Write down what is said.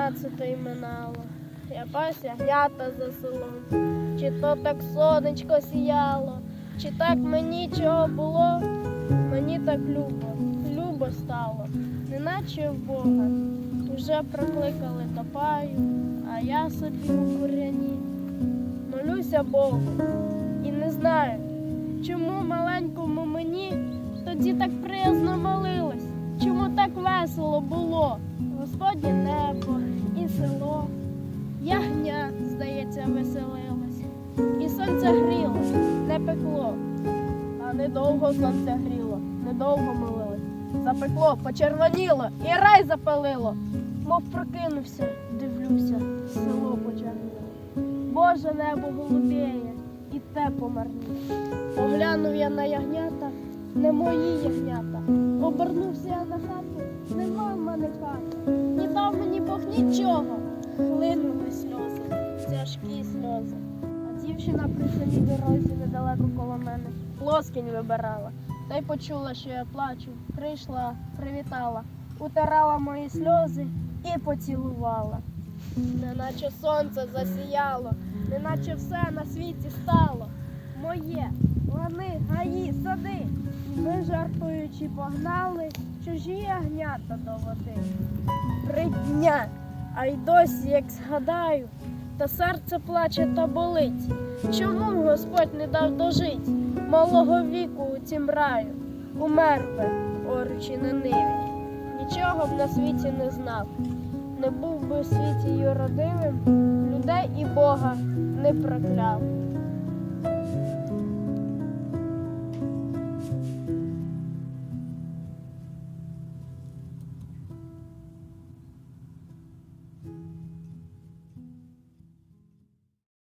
дванадцятої минало. Я пас ягнята за селом. Чи то так сонечко сіяло, чи так мені чого було, мені так любо, любо стало, неначе в Бога. Уже прокликали топаю, а я собі у куряні. Молюся Богу і не знаю, чому маленькому мені тоді так приязно молилось, чому так весело було. Господнє небо село, ягня, здається, веселилось, і сонце гріло, не пекло, а недовго сонце гріло, недовго молилось. Запекло, почервоніло і рай запалило. Мов прокинувся, дивлюся, село почерніло. Боже небо голубеє, і те помарніє. Поглянув я на ягнята, не мої ягнята. Обернувся я на хату, нема в мене хати. Дав мені Бог нічого. Хлинули сльози, тяжкі сльози. А дівчина при самій дорозі недалеко коло мене плоскінь вибирала. Та й почула, що я плачу. Прийшла, привітала, утирала мої сльози і поцілувала. Неначе сонце засіяло, неначе все на світі стало. Моє, лани, гаї, сади. Ми, жартуючи, погнали чужі ягнята до води. Три дня, а й досі, як згадаю, та серце плаче та болить. Чому Господь не дав дожить малого віку у цім раю? Умер би, оручи на ниві. Нічого б на світі не знав не був би у світі юродивим, людей і Бога не прокляв.